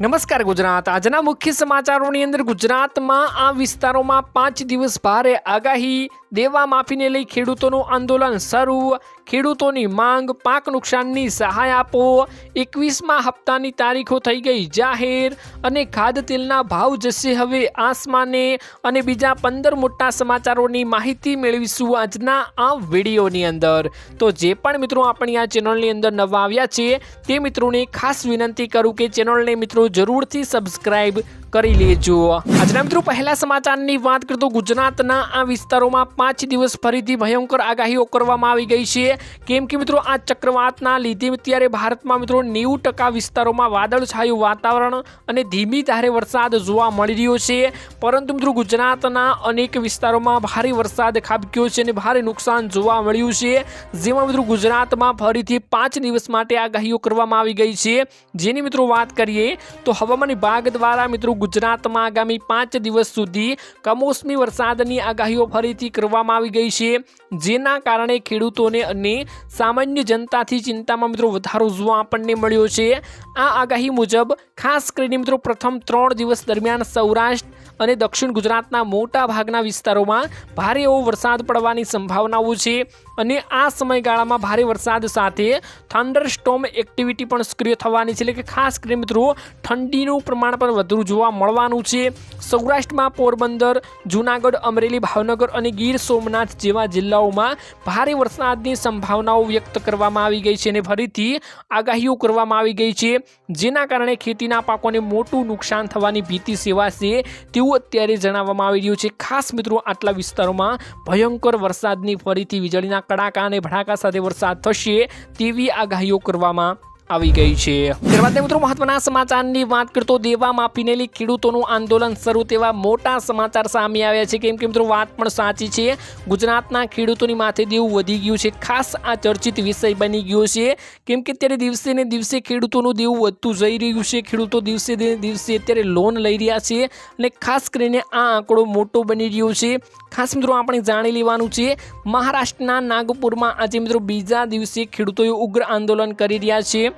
નમસ્કાર ગુજરાત. આજના મુખ્ય સમાચારોની અંદર ગુજરાતમાં આ વિસ્તારોમાં પાંચ દિવસ ભારે આગાહી દેવા માફીને લઈ ખેડૂતોનું આંદોલન શરૂ. ખેડૂતોની માંગ, પાક નુકસાનની સહાય આપો. એકવીસમાં હપ્તાની તારીખો થઈ ગઈ, જાહેર. અને ખાદ તેલના ભાવ જશે હવે આસમાને. અને બીજા પંદર મોટા સમાચારોની માહિતી મેળવીશું આજના આ વિડીયોની અંદર. તો જે પણ મિત્રો આપણી આ ચેનલની અંદર નવા આવ્યા છે, તે મિત્રોને ખાસ વિનંતી કરું કે ચેનલને મિત્રો જરૂરથી સબસ્ક્રાઇબ કરી લેજો. આજના મિત્રો પહેલા સમાચારની વાત કરતો ગુજરાતના આ વિસ્તારોમાં પાંચ દિવસ ફરીથી ભયંકર આગાહીઓ કરવામાં આવી ગઈ છે. કેમ કે મિત્રો આ ચક્રવાતના લીધે અત્યારે ભારતમાં મિત્રો નેવું ટકા વિસ્તારોમાં વાદળછાયું વાતાવરણ અને ધીમી ધારે વરસાદ જોવા મળી રહ્યો છે. પરંતુ મિત્રો ગુજરાતના અનેક વિસ્તારોમાં ભારે વરસાદ ખાબક્યો છે અને ભારે નુકસાન જોવા મળ્યું છે. જેમાં મિત્રો ગુજરાતમાં ફરીથી પાંચ દિવસ માટે આગાહીઓ કરવામાં આવી ગઈ છે. જેની મિત્રો વાત કરીએ તો હવામાન વિભાગ દ્વારા મિત્રો ગુજરાતમાં આગામી પાંચ દિવસ સુધી કમોસમી વરસાદની આગાહીઓ ફરીથી કરવામાં આવી ગઈ છે. જેના કારણે ખેડૂતોને અને સામાન્ય જનતાથી ચિંતામાં મિત્રો વધારો જોવા આપણને મળ્યો છે. આ આગાહી મુજબ ખાસ કરીને મિત્રો પ્રથમ ત્રણ દિવસ દરમિયાન સૌરાષ્ટ્ર અને દક્ષિણ ગુજરાતના મોટા ભાગના વિસ્તારોમાં ભારે એવો વરસાદ પડવાની સંભાવનાઓ છે. અને આ સમયગાળામાં ભારે વરસાદ સાથે થંડર સ્ટોમ એક્ટિવિટી પણ સક્રિય થવાની છે. એટલે કે ખાસ કરીને મિત્રો, ઠંડીનું પ્રમાણ પણ વધુ જોવા મળવાનું છે. સૌરાષ્ટ્રમાં પોરબંદર, જૂનાગઢ, અમરેલી, ભાવનગર અને ગીર સોમનાથ જેવા જિલ્લાઓમાં ભારે વરસાદની સંભાવનાઓ વ્યક્ત કરવામાં આવી ગઈ છે અને ફરીથી આગાહીઓ કરવામાં આવી ગઈ છે. જેના કારણે ખેતીના પાકોને મોટું નુકસાન થવાની ભીતિ સેવાશે તેવું અત્યારે જણાવવામાં આવી રહ્યું છે. ખાસ મિત્રો, આટલા વિસ્તારોમાં ભયંકર વરસાદની ફરીથી વીજળીના કડાકા અને ભડાકા સાથે વરસાદ થશે તેવી આગાહીઓ કરવામાં આવી ગઈ છે. ત્યારબાદ મિત્રો મહત્વના સમાચારની વાત કરતો દેવા માફીને ખેડૂતોનું આંદોલન શરૂ તેવા મોટા સમાચાર સામે આવ્યા છે. કેમ કે મિત્રો વાત પણ સાચી છે. ગુજરાતના ખેડૂતોની માથે દેવું વધી ગયું છે. ખાસ આ ચર્ચિત વિષય બની ગયો છે. કેમ કે અત્યારે દિવસે ને દિવસે ખેડૂતોનું દેવું વધતું જઈ રહ્યું છે. ખેડૂતો દિવસે દિવસે અત્યારે લોન લઈ રહ્યા છે અને ખાસ કરીને આ આંકડો મોટો બની રહ્યો છે. ખાસ મિત્રો આપણે જાણી લેવાનું છે, મહારાષ્ટ્રના નાગપુરમાં આજે મિત્રો બીજા દિવસે ખેડૂતોએ ઉગ્ર આંદોલન કરી રહ્યા છે.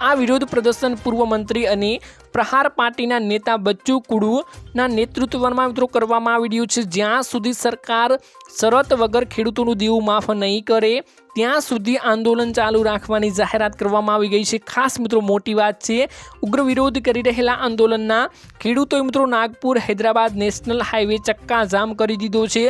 આ વિરોધ પ્રદર્શન પૂર્વ મંત્રી અને પ્રહાર પાર્ટીના નેતા બચ્ચુ કુડુના નેતૃત્વમાં મિત્રો કરવામાં આવી રહ્યું છે. જ્યાં સુધી સરકાર શરત વગર ખેડૂતોનું દેવું માફ નહીં કરે, ત્યાં સુધી આંદોલન ચાલુ રાખવાની જાહેરાત કરવામાં આવી ગઈ છે. ખાસ મિત્રો મોટી વાત છે, ઉગ્ર વિરોધ કરી રહેલા આંદોલનના ખેડૂતોએ મિત્રો નાગપુર હૈદરાબાદ નેશનલ હાઈવે ચક્કા જામ કરી દીધો છે.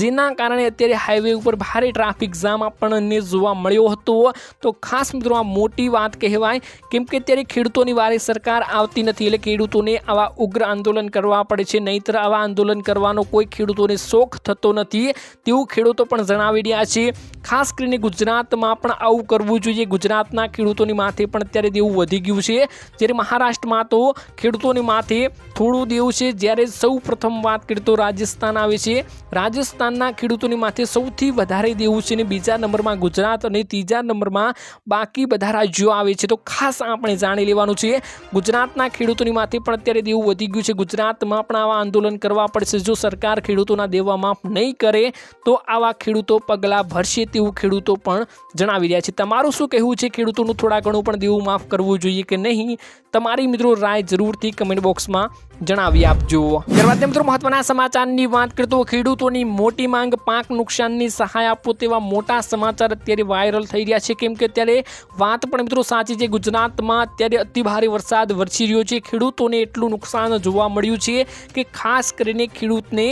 જેના કારણે અત્યારે હાઈવે ઉપર ભારે ટ્રાફિક જામ આપણને જોવા મળ્યો હતો. તો ખાસ મિત્રો આ મોટી વાત કહેવાય કેમ કે અત્યારે ખેડૂતોની વારે સરકાર આવતી નથી. એટલે ખેડૂતોને આવા ઉગ્ર આંદોલન કરવા પડે છે. નહીંતર આવા આંદોલન કરવાનો કોઈ ખેડૂતોને શોખ થતો નથી. તેવું ખેડૂતો પણ જણાવી રહ્યા છે. ખાસ કરીને ગુજરાતમાં પણ આવું કરવું જોઈએ. ગુજરાતના ખેડૂતોની માથે પણ અત્યારે દેવું વધી ગયું છે. જ્યારે મહારાષ્ટ્રમાં તો ખેડૂતોની માથે થોડું દેવું છે. જ્યારે સૌ પ્રથમ વાત કરીએ તો રાજસ્થાન આવે છે. રાજસ્થાનના ખેડૂતોની માથે સૌથી વધારે દેવું છે અને બીજા નંબરમાં ગુજરાત અને ત્રીજા નંબરમાં બાકી બધા રાજ્યો આવે છે. તો ખાસ આપણે જાણી લેવાનું છે. ગુજરાતના ખેડૂતોની માથે પણ અત્યારે દેવું વધી ગયું છે. ગુજરાતમાં પણ આવા આંદોલન કરવા પડશે. જો સરકાર ખેડૂતોના દેવા માફ નહીં કરે, તો આવા ખેડૂતો પગલાં ભરશે તેવું ખેડૂતો પણ જણાવી રહ્યા છે. તમારું શું કહેવું છે? ખેડૂતોનું થોડા ઘણું પણ દેવું માફ કરવું જોઈએ કે નહીં? તમારી મિત્રો રાય જરૂરથી કમેન્ટ બોક્સમાં જણાવી આપજો. ત્યારબાદ મિત્રો મહત્વના સમાચારની વાત કરતો ખેડૂતોની મોટી માંગ પાક નુકસાનની સહાય આપવો તેવા મોટા સમાચાર અત્યારે વાયરલ થઈ રહ્યા છે. કેમ કે અત્યારે વાત પણ મિત્રો સાચી છે. ગુજરાતમાં અત્યારે અતિભારે વરસાદ વરસી રહ્યો છે. ખેડૂતોને એટલું નુકસાન જોવા મળ્યું છે કે ખાસ કરીને ખેડૂતને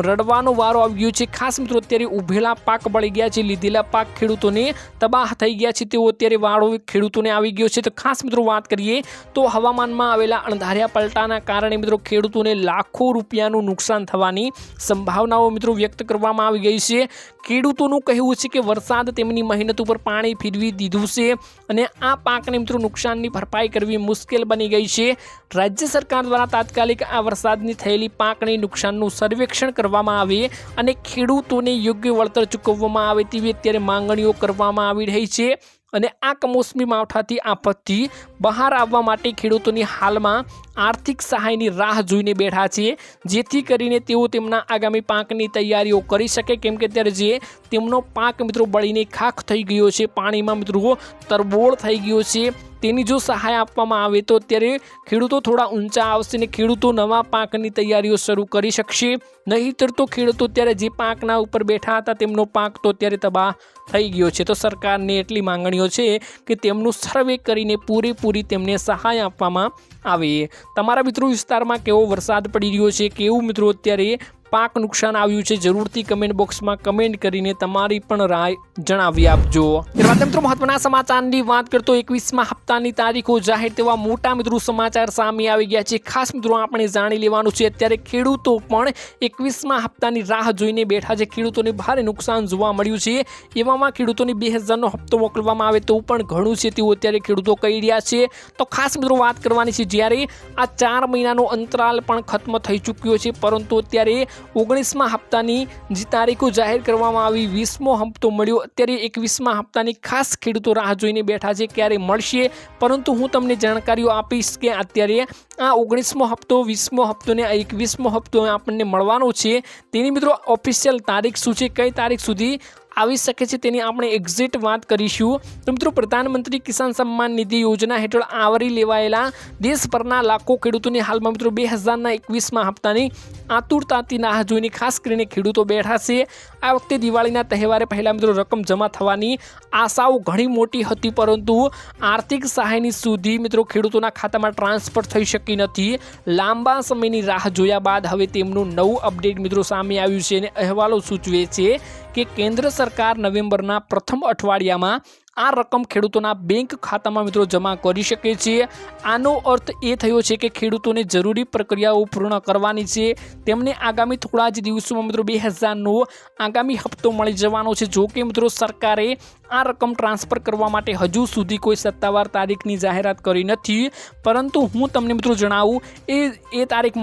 રડવાનો વારો આવી ગયો છે. ખાસ મિત્રો, અત્યારે ઉભેલા પાક બળી ગયા છે. લીધેલા પાક ખેડૂતોને તબાહ થઈ ગયા છે. તેઓ અત્યારે વાળો ખેડૂતોને આવી ગયો છે. તો ખાસ મિત્રો, વાત કરીએ તો હવામાનમાં આવેલા અણધાર્યા પલટાના કારણે મિત્રો, ખેડૂતોને લાખો રૂપિયાનું નુકસાન થવાની સંભાવનાઓ મિત્રો, વ્યક્ત કરવામાં આવી ગઈ છે. ખેડૂતોનું કહેવું છે કે વરસાદ તેમની મહેનત ઉપર પાણી ફેરવી દીધું છે અને આ પાકને મિત્રો, નુકસાનની ભરપાઈ કરવી મુશ્કેલ બની ગઈ છે. રાજ્ય સરકાર દ્વારા તાત્કાલિક આ વરસાદની થયેલી પાકની નુકસાનનું સર્વેક્ષણ કરવામાં આવે અને ખેડૂતોને યોગ્ય વળતર ચૂકવવામાં આવે તેવી અત્યારે માંગણીઓ કરવામાં આવી રહી છે. અને આ કમોસમી માવઠાથી આફતથી બહાર આવવા માટે ખેડૂતોની હાલમાં આર્થિક સહાયની રાહ જોઈને બેઠા છે. જેથી કરીને તેઓ તેમના આગામી પાકની તૈયારીઓ કરી શકે. કેમ કે અત્યારે જે તેમનો પાક મિત્રો બળીને ખાખ થઈ ગયો છે. પાણીમાં મિત્રો તરબોળ થઈ ગયો છે. તેની જો સહાય આપવામાં આવે તો અત્યારે ખેડૂતો થોડા ઊંચા આવશે ને ખેડૂતો નવા પાકની તૈયારીઓ શરૂ કરી શકશે. નહીંતર તો ખેડૂતો અત્યારે જે પાકના ઉપર બેઠા હતા તેમનો પાક તો અત્યારે તબાહ થઈ ગયો છે. તો સરકારને એટલી માંગણીઓ છે કે તેમનું સર્વે કરીને પૂરેપૂરી તેમને સહાય આપવામાં આવે. તમારા મિત્રો વિસ્તારમાં કેવો વરસાદ પડી રહ્યો છે? કેવું મિત્રો અત્યારે પાક નુકસાન આવ્યું છે, જરૂરથી કમેન્ટ બોક્સમાં કમેન્ટ કરીને તમારી પણ રાય જણાવી આપજો. ત્યારબાદ મિત્રો, મહત્વના સમાચારની વાત કરતો એકવીસમાં હપ્તાની તારીખો જાહેર તેવા મોટા મિત્રો સમાચાર સામે આવી ગયા છે. ખાસ મિત્રો, આપણે જાણી લેવાનું છે, અત્યારે ખેડૂતો પણ એકવીસમાં હપ્તાની રાહ જોઈને બેઠા છે. ખેડૂતોને ભારે નુકસાન જોવા મળ્યું છે. એવામાં ખેડૂતોને બે હજારનો હપ્તો મોકલવામાં આવે તો પણ ઘણું છે તેવું અત્યારે ખેડૂતો કહી રહ્યા છે. તો ખાસ મિત્રો, વાત કરવાની છે, જ્યારે આ ચાર મહિનાનો અંતરાલ પણ ખત્મ થઈ ચૂક્યો છે, પરંતુ અત્યારે ઓગણીસમાં હપ્તાની જે તારીખો જાહેર કરવામાં આવી, વીસમો હપ્તો મળ્યો. અત્યારે એકવીસમાં હપ્તાની ખાસ ખેડૂતો રાહ જોઈને બેઠા છે ક્યારે મળશે? પરંતુ હું તમને જાણકારીઓ આપીશ કે અત્યારે આ ઓગણીસમો હપ્તો, વીસમો હપ્તો ને આ એકવીસમો હપ્તો આપણને મળવાનો છે. તેની મિત્રો ઓફિશિયલ તારીખ શું છે? કઈ તારીખ સુધી આવી શકે છે તેની આપણે એક્ઝેક્ટ વાત કરીશું. તો મિત્રો, પ્રધાનમંત્રી કિસાન સન્માન નિધિ યોજના હેઠળ આવરી લેવાયેલા દેશભરના લાખો ખેડૂતોની હાલમાં મિત્રો બે હજારના એકવીસમાં હપ્તાની આતુરતાથી રાહ જોઈને ખાસ કરીને ખેડૂતો બેઠા છે. આ વખતે દિવાળીના તહેવારે પહેલાં મિત્રો રકમ જમા થવાની આશાઓ ઘણી મોટી હતી, પરંતુ આર્થિક સહાયની સુધી મિત્રો ખેડૂતોના ખાતામાં ટ્રાન્સફર થઈ શકી નથી. લાંબા સમયની રાહ જોયા બાદ હવે તેમનું નવું અપડેટ મિત્રો સામે આવ્યું છે અને અહેવાલો સૂચવે છે કે કેન્દ્ર સરકાર નવેમ્બરના પ્રથમ અઠવાડિયામાં આ રકમ ખેડૂતોના બેંક ખાતામાં મિત્રો જમા કરી શકે છે. આનો અર્થ એ થયો છે કે ખેડૂતોને જરૂરી પ્રક્રિયાઓ પૂર્ણ કરવાની છે. તેમને આગામી થોડા જ દિવસોમાં મિત્રો બે હજારનો આગામી હપ્તો મળી જવાનો છે. જો કે મિત્રો સરકારે આ રકમ ટ્રાન્સફર કરવા માટે હજુ સુધી કોઈ સત્તાવાર તારીખની જાહેરાત કરી નથી. પરંતુ હું તમને મિત્રો જણાવું, એ એ તારીખ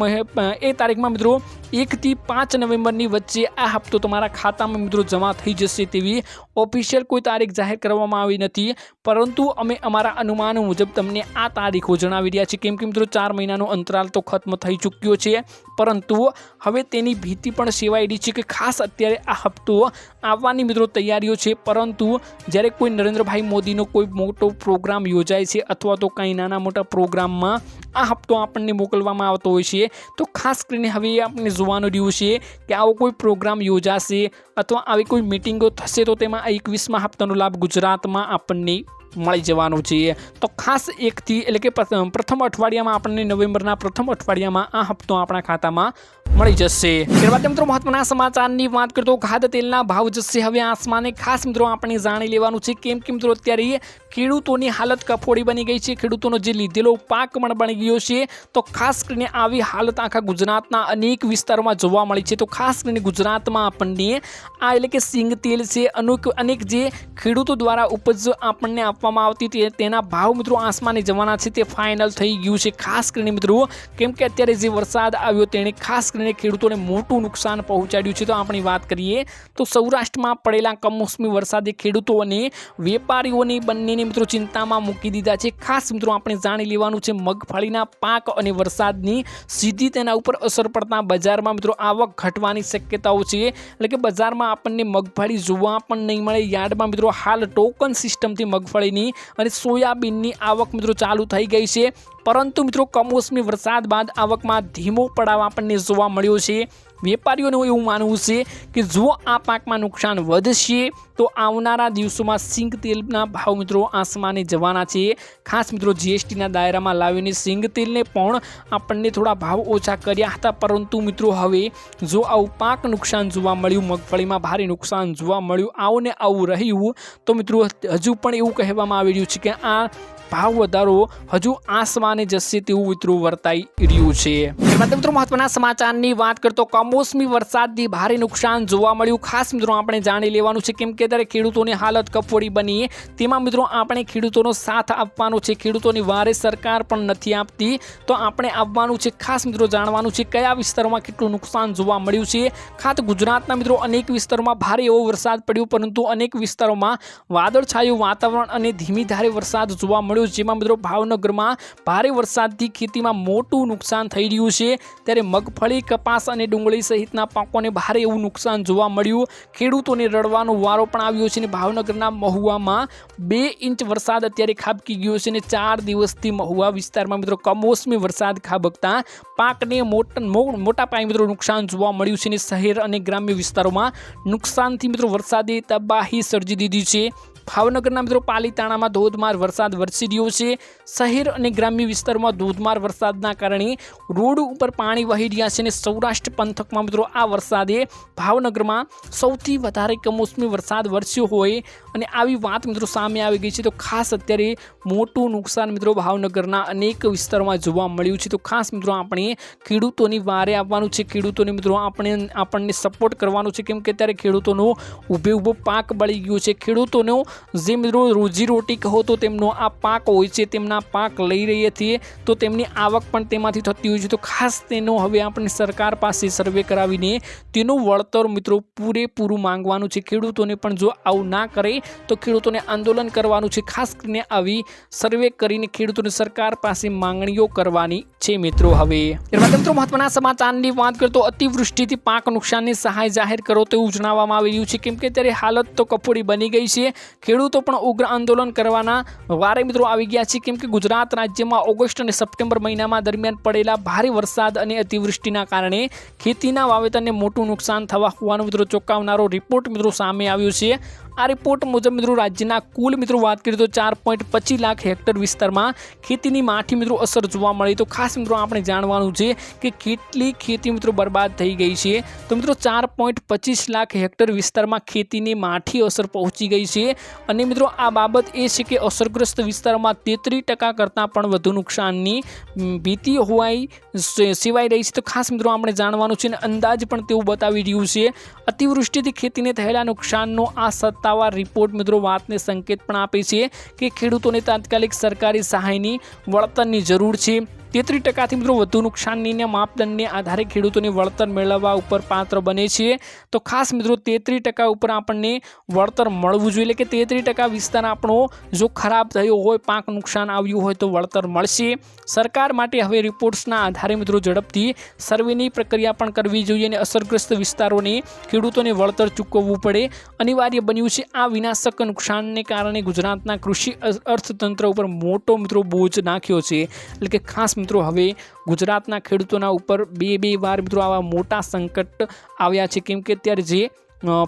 એ તારીખમાં મિત્રો એકથી પાંચ નવેમ્બરની વચ્ચે આ હપ્તો તમારા ખાતામાં મિત્રો જમા થઈ જશે તેવી ઓફિશિયલ કોઈ તારીખ જાહેર કરવામાં આવી નથી. પરંતુ અમે અમારા અનુમાનો મુજબ તમને આ તારીખો જણાવી રહ્યા છીએ. કેમ કે મિત્રો, ચાર મહિનાનો અંતરાલ તો ખત્મ થઈ ચૂક્યો છે. પરંતુ હવે તેની ભીતિ પણ સેવાઈ રહી છે કે ખાસ અત્યારે આ હપ્તો આવવાની મિત્રો તૈયારીઓ છે. પરંતુ જ્યારે કોઈ નરેન્દ્રભાઈ મોદીનો કોઈ મોટો પ્રોગ્રામ યોજાય છે અથવા તો કંઈ નાના મોટા પ્રોગ્રામમાં આ હપ્તો આપણને મોકલવામાં આવતો હોય છે, તો ખાસ કરીને હવે આપણે જોવાનું રહ્યું છે કે આવો કોઈ પ્રોગ્રામ યોજાશે અથવા આવી કોઈ મિટિંગો થશે તો તેમાં આ એકવીસમાં હપ્તાનો લાભ ગુજરાતમાં આપણને મળી જવાનું છે. તો ખાસ એકથી એટલે કે પ્રથમ અઠવાડિયામાં આપણને નવેમ્બરના પ્રથમ અઠવાડિયામાં આ હપ્તો આપણા ખાતામાં મળી જશે. ત્યારબાદ મિત્રો મહત્વના સમાચારની વાત કરતો ખાદ્ય તેલના ભાવ જશે. હવે આસમાને ખાસ મિત્રો આપણે જાણી લેવાનું છે. કેમ કે મિત્રો અત્યારે ખેડૂતોની હાલત કફોડી બની ગઈ છે. ખેડૂતોનો જે લીધેલો પાક પણ બની ગયો છે. તો ખાસ કરીને આવી હાલત આખા ગુજરાતના અનેક વિસ્તારોમાં જોવા મળી છે. તો ખાસ કરીને ગુજરાતમાં આપણને આ એટલે કે સિંગ તેલ છે. અનેક અનેક જે ખેડૂતો દ્વારા ઉપજ આપણને આપવામાં આવતી તે તેના ભાવ મિત્રો આસમાને જવાના છે. તે ફાઇનલ થઈ ગયું છે. ખાસ કરીને મિત્રો કેમ કે અત્યારે જે વરસાદ આવ્યો તેણે ખાસ કરીને ખેડૂતોને મોટું નુકસાન પહોંચાડ્યું છે. તો આપણી વાત કરીએ તો સૌરાષ્ટ્રમાં પડેલા કમોસમી વરસાદે ખેડૂતો અને વેપારીઓની બંનેને મિત્રો ચિંતામાં મૂકી દીધા છે. ખાસ મિત્રો આપણે જાણી લેવાનું છે મગફળીના પાક અને વરસાદની સીધી તેના ઉપર અસર પડતા બજારમાં મિત્રો આવક ઘટવાની શક્યતાઓ છે. એટલે કે બજારમાં આપણને મગફળી જોવા પણ નહીં મળે. યાર્ડમાં મિત્રો હાલ ટોકન સિસ્ટમથી મગફળીની અને સોયાબીનની આવક મિત્રો ચાલુ થઈ ગઈ છે. પરંતુ મિત્રો કમોસમી વરસાદ બાદ આવકમાં ધીમો પડાવ આપણને જોવા મળ્યો છે. વેપારીઓનું એવું માનવું છે કે જો આ પાકમાં નુકસાન વધશે, તો આવનારા દિવસોમાં સિંગ તેલના ભાવ મિત્રો આસમાને જવાના છે. ખાસ મિત્રો જીએસટીના દાયરામાં લાવીને સિંગ તેલને પણ આપણને થોડા ભાવ ઓછા કર્યા હતા. પરંતુ મિત્રો હવે જો આવું પાક નુકસાન જોવા મળ્યું, મગફળીમાં ભારે નુકસાન જોવા મળ્યું, આવું ને આવું રહ્યું, તો મિત્રો હજુ પણ એવું કહેવામાં આવી રહ્યું છે કે આ ભાવ વધારો હજુ આસમાને જશે તેવું મિત્રો વર્તાઈ રહ્યું છે. ત્યારબાદ મિત્રો મહત્વના સમાચારની વાત કરતો કમોસમી વરસાદથી ભારે નુકસાન જોવા મળ્યું. ખાસ મિત્રો આપણે જાણી લેવાનું છે કેમ કે ત્યારે ખેડૂતોની હાલત કફોડી બની. તેમાં મિત્રો આપણે ખેડૂતોનો સાથ આપવાનો છે. ખેડૂતોની વારે સરકાર પણ નથી આપતી. તો આપણે આપવાનું છે, ખાસ મિત્રો જાણવાનું છે, કયા વિસ્તારોમાં કેટલું નુકસાન જોવા મળ્યું છે? ખાસ ગુજરાતના મિત્રો અનેક વિસ્તારોમાં ભારે એવો વરસાદ પડ્યો, પરંતુ અનેક વિસ્તારોમાં વાદળછાયું વાતાવરણ અને ધીમી ધારે વરસાદ જોવા મળ્યો. મળ્યો જેમાં મિત્રો ભાવનગરમાં ભારે વરસાદથી ખેતીમાં મોટું નુકસાન થઈ રહ્યું છે. ત્યારે મગફળી, કપાસ અને ડુંગળી સહિતના પાકોને ભારે એવું નુકસાન જોવા મળ્યું. ખેડૂતોને રડવાનો વારો પણ આવ્યો છે અને ભાવનગરના મહુવામાં બે ઇંચ વરસાદ અત્યારે ખાબકી ગયો છે અને ચાર દિવસથી મહુવા વિસ્તારમાં મિત્રો કમોસમી વરસાદ ખાબકતા પાકને મોટા પાયે મિત્રો નુકસાન જોવા મળ્યું છે અને શહેર અને ગ્રામ્ય વિસ્તારોમાં નુકસાનથી મિત્રો વરસાદે તબાહી સર્જી દીધી છે. ભાવનગરના મિત્રો પાલીતાણામાં ધોધમાર વરસાદ વરસી રહ્યો છે. શહેર અને ગ્રામ્ય વિસ્તારમાં ધોધમાર વરસાદના કારણે રોડ ઉપર પાણી વહી રહ્યા છે અને સૌરાષ્ટ્ર પંથકમાં મિત્રો આ વરસાદે ભાવનગરમાં સૌથી વધારે કમોસમી વરસાદ વરસ્યો હોય અને આવી વાત મિત્રો સામે આવી ગઈ છે. તો ખાસ અત્યારે મોટું નુકસાન મિત્રો ભાવનગરના અનેક વિસ્તારોમાં જોવા મળ્યું છે. તો ખાસ મિત્રો આપણે ખેડૂતોની વારે આવવાનું છે. ખેડૂતોને મિત્રો આપણે આપણને સપોર્ટ કરવાનો છે. કેમ કે અત્યારે ખેડૂતોનો ઊભે ઊભો પાક બળી ગયો છે. ખેડૂતોનો જે મિત્રો રોજીરોટી કહો તો તેમનો આ પાક હોય છે, તેમના પાક લઈ રહીએ છીએ, તો તેમની આવક પણ તેમાંથી થતી હોય છે. તો ખાસ તેનો હવે આપણે સરકાર પાસે સર્વે કરાવીને તેનું વળતર મિત્રો પૂરેપૂરું માંગવાનું છે. ખેડૂતોને પણ જો આવું ના કરે, તો ખેડૂતોને આંદોલન કરવાનું છે. ખાસ કરીને આવી સર્વે કરીને ખેડૂતોને સરકાર પાસે માંગણીઓ કરવાની છે મિત્રો હવે. ત્યારબાદ મિત્રો મહત્વના સમાચારની વાત કરીએ તો અતિવૃષ્ટિથી પાક નુકસાનની સહાય જાહેર કરો તેવું જણાવવામાં આવી રહ્યું છે. કેમ કે ત્યારે હાલત તો કફોડી બની ગઈ છે. ખેડૂતો પણ ઉગ્ર આંદોલન કરવાના વારે મિત્રો આવી ગયા છે. કેમ કે ગુજરાત રાજ્યમાં ઓગસ્ટ અને સપ્ટેમ્બર મહિનામાં દરમિયાન પડેલા ભારે વરસાદ અને અતિવૃષ્ટિના કારણે ખેતીના વાવેતરને મોટું નુકસાન થવા હોવાનું મિત્રો ચોંકાવનારો રિપોર્ટ મિત્રો સામે આવ્યો છે. આ રિપોર્ટ મુજબ મિત્રો રાજ્યના કુલ મિત્રો વાત કરીએ તો ચાર પોઈન્ટ પચીસ લાખ હેક્ટર વિસ્તારમાં ખેતીની માઠી મિત્રો અસર જોવા મળી. તો ખાસ મિત્રો આપણે જાણવાનું છે કે કેટલી ખેતી મિત્રો બરબાદ થઈ ગઈ છે. તો મિત્રો ચાર પોઈન્ટ પચીસ લાખ હેક્ટર વિસ્તારમાં ખેતીની માઠી અસર પહોંચી ગઈ છે. અને મિત્રો આ બાબત એ છે કે અસરગ્રસ્ત વિસ્તારમાં તેત્રીસ ટકા કરતાં પણ વધુ નુકસાનની ભીતિ હોવાય સિવાય રહી છે. તો ખાસ મિત્રો આપણે જાણવાનું છે અને અંદાજ પણ તેવું બતાવી રહ્યું છે. અતિવૃષ્ટિથી ખેતીને થયેલા નુકસાનનો આ સત્તાવાર રિપોર્ટ મિત્રો વાતને સંકેત પણ આપે છે કે ખેડૂતોને તાત્કાલિક સરકારી સહાયની વળતરની જરૂર છે. તેત્રીસ ટકાથી મિત્રો વધુ નુકસાનીના માપદંડને આધારે ખેડૂતોને વળતર મેળવવા ઉપર પાત્ર બને છે. તો ખાસ મિત્રો તેત્રીસ ટકા ઉપર આપણને વળતર મળવું જોઈએ. એટલે કે તેત્રીસ ટકા વિસ્તાર આપણો જો ખરાબ થયો હોય, પાક નુકસાન આવ્યું હોય તો વળતર મળશે. સરકાર માટે હવે રિપોર્ટ્સના આધારે મિત્રો ઝડપથી સર્વેની પ્રક્રિયા પણ કરવી જોઈએ અને અસરગ્રસ્ત વિસ્તારોને ખેડૂતોને વળતર ચૂકવવું પડે. અનિવાર્ય બન્યું છે આ વિનાશક નુકસાનને કારણે ગુજરાતના કૃષિ અર્થતંત્ર ઉપર મોટો મિત્રો બોજ નાખ્યો છે. એટલે કે ખાસ મિત્રો, હવે ગુજરાતના ખેડૂતોના ઉપર બે બે વાર મિત્રો આવા મોટા સંકટ આવ્યા છે. કેમ કે અત્યારે જે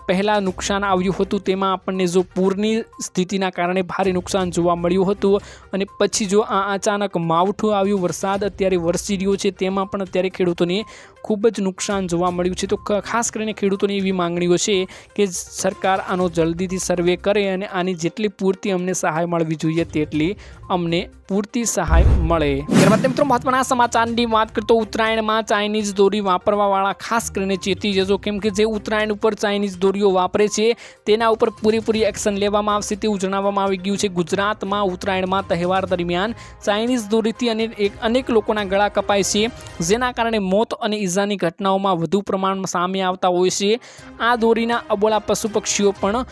પહેલાં નુકસાન આવ્યું હતું, તેમાં આપણને જો પૂરની સ્થિતિના કારણે ભારે નુકસાન જોવા મળ્યું હતું અને પછી જો આ અચાનક માવઠું આવ્યું, વરસાદ અત્યારે વરસી રહ્યો છે, તેમાં પણ અત્યારે ખેડૂતોને ખૂબ જ નુકસાન જોવા મળ્યું છે. તો ખાસ કરીને ખેડૂતોની એવી માંગણીઓ છે કે સરકાર આનો જલ્દીથી સર્વે કરે અને આની જેટલી પૂરતી અમને સહાય મળવી જોઈએ તેટલી અમને પૂરતી સહાય મળે. ત્યારબાદ મિત્રો, મહત્વના સમાચારની વાત કરતો ઉત્તરાયણમાં ચાઇનીઝ દોરી વાપરવાવાળા ખાસ કરીને ચેતી જજો. કેમ કે જે ઉત્તરાયણ ઉપર ચાઇનીઝ દોરીઓ વાપરે છે, તેના ઉપર પૂરેપૂરી એક્શન લેવામાં આવશે તેવું જણાવવામાં આવી ગયું છે. ગુજરાતમાં ઉત્તરાયણમાં તહેવાર દરમિયાન ચાઇનીઝ દોરીથી અને અનેક લોકોના ગળા કપાય છે. જેના કારણે મોત અને ઈજાની ઘટનાઓમાં વધુ પ્રમાણમાં સામે આવતા હોય છે. આ દોરીના અબોલા પશુ પક્ષીઓ પણ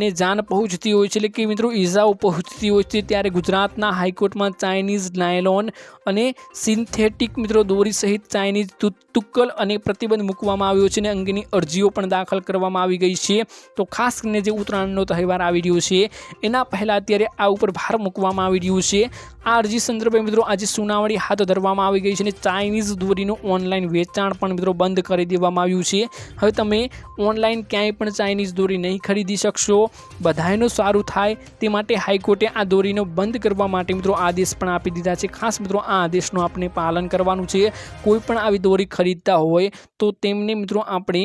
ને જાન પહોંચતી હોય છે. એટલે કે મિત્રો, ઈજાઓ પહોંચતી હોય છે ત્યારે ગુજરાતના હાઈકોર્ટમાં ચાઇનીઝ નાયલોન અને સિન્થેટિક મિત્રો દોરી સહિત ચાઇનીઝ તુક્કલ અને પ્રતિબંધ મૂકવામાં આવ્યો છે અને અંગેની અરજીઓ પણ દાખલ કરવામાં આવી ગઈ છે. તો ખાસ કરીને જે ઉત્તરાયણનો તહેવાર આવી રહ્યો છે, એના પહેલાં અત્યારે આ ઉપર ભાર મૂકવામાં આવી રહ્યું છે. આ અરજી સંદર્ભે મિત્રો, આજે સુનાવણી હાથ ધરવામાં આવી ગઈ છે અને ચાઇનીઝ દોરીનું ઓનલાઈન વેચાણ પણ મિત્રો બંધ કરી દેવામાં આવ્યું છે. હવે તમે ઓનલાઈન ક્યાંય પણ ચાઇનીઝ દોરી નહીં ખરીદી શકશો. બધાયનું સારું થાય તે માટે હાઈકોર્ટે આ દોરીનો બંધ કરવા માટે મિત્રો આદેશ પણ આપી દીધા છે. ખાસ મિત્રો આ આદેશનું આપણે પાલન કરવાનું છે. કોઈ પણ આવી દોરી ખરીદતા હોય તો તેમને મિત્રો આપણે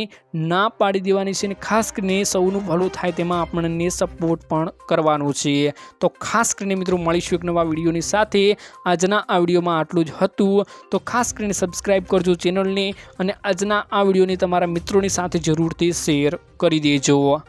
ના પાડી દેવાની છે અને ખાસ કરીને સૌનું ભલું થાય તેમાં આપણને સપોર્ટ પણ કરવાનું છે. તો ખાસ કરીને મિત્રો મળીશું એક નવા વિડીયોની સાથે. આજના આ વિડીયોમાં આટલું જ હતું. તો ખાસ કરીને સબસ્ક્રાઈબ કરજો. ચેનલને અને આજના આ વિડીયોને તમારા મિત્રોની સાથે જરૂરથી શેર કરી દેજો.